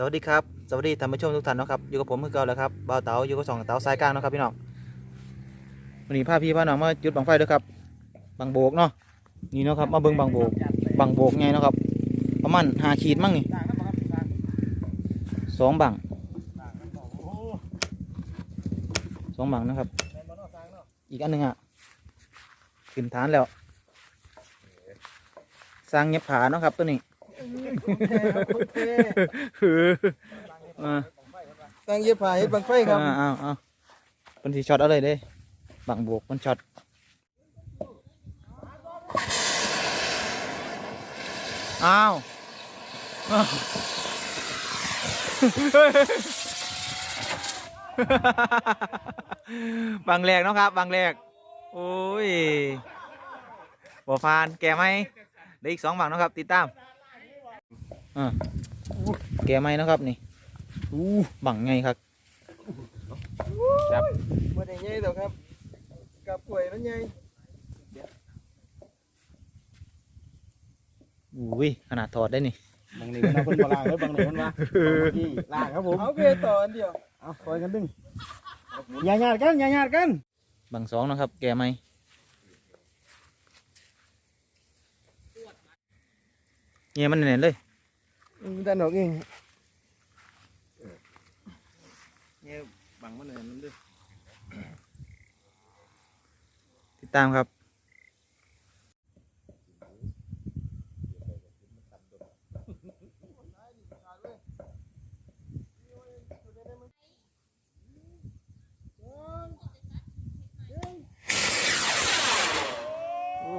สวัสดีครับ สวัสดีท่านผู้ชมทุกท่านนะครับ อยู่กับผมคือเก่าแล้วครับเบาเต๋าอยู่กับสองเต๋าสายกลางนะครับพี่น้องวันนี้พาพี่พาน้องมาจุดบังไฟด้วยครับบังโบกเนาะนี่เนาะครับมาเบิ่งบังโบกบังโบกไงเนาะครับ ประมาณหาขีดมั้งนี่สองบังสองบังนะครับ อีกอันหนึ่งอะขึ้นฐานแล้วสร้างเงียบผาเนาะครับตัวนี้ อ่าตั้งเย็บผ้าเฮ็ดบังไฟครับอ้าวอ้าวเป็นสีช็อตอาเลยเด้บังบวกมันช็อตอ้าวอ้าวบังแรกเนาะครับบังแรกโอ้ยบ่ฟานแกไหมเหลืออีกสองบังเนาะครับ ติดตาม อ่าแกไหมเนาะครับนี่อู้บังไงครับบ่ได้ใหญ่ดอกครับกับกล้วยมันใหญ่อุ้ยขนาดถอดได้นี่บางนี่มันเอาเพิ่นบ่ล้างเด้อบางนี่มันว่าที่ล้างครับผมเอาเพต่ออันเดียวเอาคอยกันดึงอย่าญาติกันอย่าญาติกันบังสองเนาะครับ แกไหมเงี้ยมันเน่นๆเลย อืมดันออกเองเนี่ยบังมันเนี่ยมันดึงติดตามครับ โอ้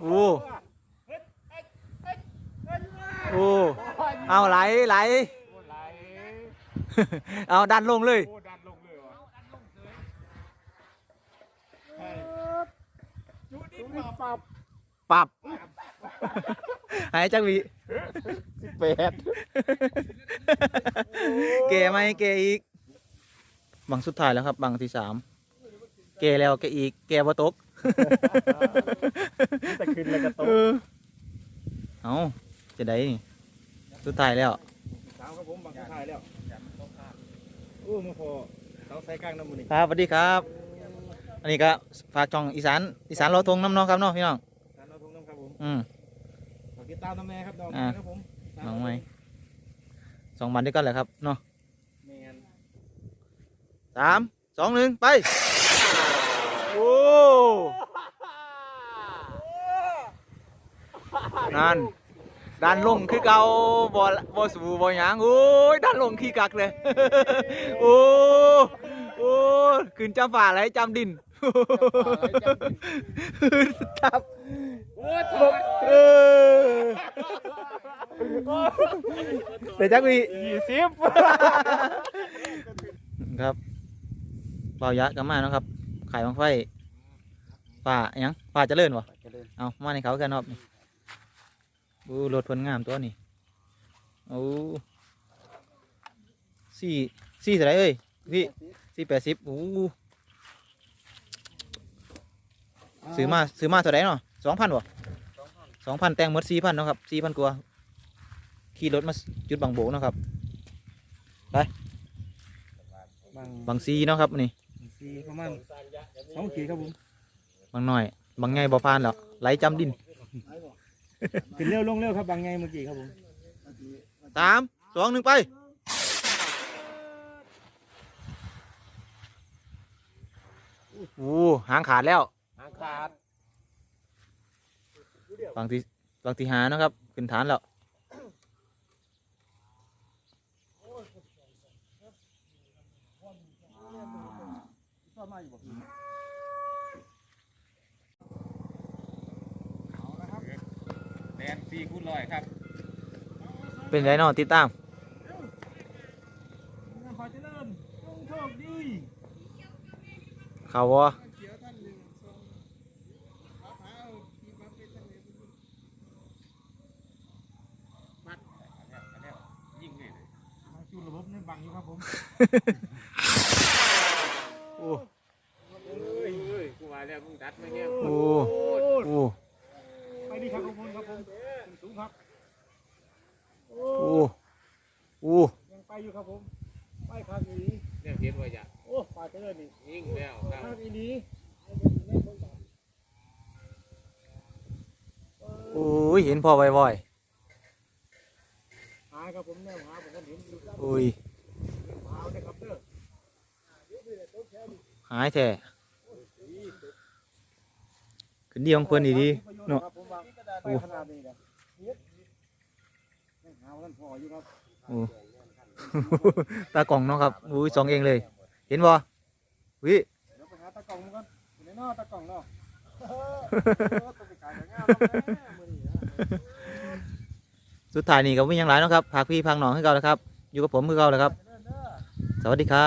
โอ้โอ้ เอาไหลไหลเอาดันลงเลยปรับ หายจังหวีแปดเกไหมเกอีก บังสุดท้ายแล้วครับ บังที่สาม เกแล้วเกอีก เกบ่ตก แต่ขึ้นแล้วก็ตก เออเอาจะได้นี่ สุดท้ายแล้วสามครับผมบังสุดท้ายแล้วโอ้มาพอเสาใส่กลางน้ำมันนี่ครับสวัสดีครับ อันนี้ก็ฝากช่องอีสานอีสานเราทงน้ำน้องครับเน้องพี่น้องสามน้องทุ่งน้ำครับผมอืมฝากติดตามน้ำแม่ครับน้องอ่าครับผมน้องไหมสองวันด้วยกันแหละครับเนาะแมนสามสองหนึ่งไปโอ้นั่น ดันลงคือเก่าบอบ่สูบอหยังโอ้ยดันลงขี้กักเลยโอ้โอ้ขึ้นจำฝ่าไรจำดินทับโอ้ทบเออเดี๋ยวจักวียี่สิบครับเบายะกันมาเนาะครับขายบังไฟฝ่าหยังฝ่าเจริญวะเอามาในเขากันรอบนี่ อู้รถเพนงามตัวนี่โอ้สี่สี่เท่าไหรเอ้ยพี่สี่แปดสิบโอ้ซื้อมาซื้อมาเท่าไหรเนาะสองพันวะสองพันแต่งหมดสี่พันเนาะครับสี่พันกว่าขี่รถมาจุดบังโบกเนาะครับบังบังซีเนาะครับนี่สี่ประมาณสองขีดครับผมบางหน่อยบางไงบ่พานแล้วไหลจำดิน ขึ้นเร็วลงเร็วครับบางไงเมื่อกี้ครับผมสามสองหนึ่งไปโอ้หางขาดแล้วหางขาดฝั่งที่ฝั่งที่หานะครับ ขึ้นฐานแล้ว แด นสี่คูณร้อยครับเป็นไรเนาะติดตามขอเจริญจงโชคดีเขาวะยิ่งเลยจูนระบบนี่บังอยู่ครับผม โอ้ เอ้ยเอ้ยกูว่าแล้วมึงดัดมาเนี่ย โอ้โอ้ ไปดีครับขอบคุณครับผมสูงครับ โอ้ ผมไปคางอี เนี่ยเห็นว่าอยาก โอ้ ปลาเจริญนี่ยิ่งแล้วครับคางอีนี้โอ้ยเห็นพ่อบ่อยหาครับผมแนวหาผมก็เห็นอยู่ครับๆอุ้ย หาเลยครับเด้อหายแท้ขึ้นดีของเพิ่นดีดีเนาะ ครับผมวางไปขนาดนี้นะยังหากันพออยู่ครับ โอ้ ตากล่องเนาะครับอุ้ยสองเองเลย เห็นบ่ วิเดี๋ยวไปหาตะกล่องมันก่อนอยู่ในนอกตะกล่องเนาะเออต้องไปขายของงามแล้วแม่มื้อนี้นะสุดท้ายนี่ก็ไม่ยังหลายเนาะครับพากพี่พากน้องให้เก่าแล้วครับ อยู่กับผมคือเก่าแล้วครับ สวัสดีครับ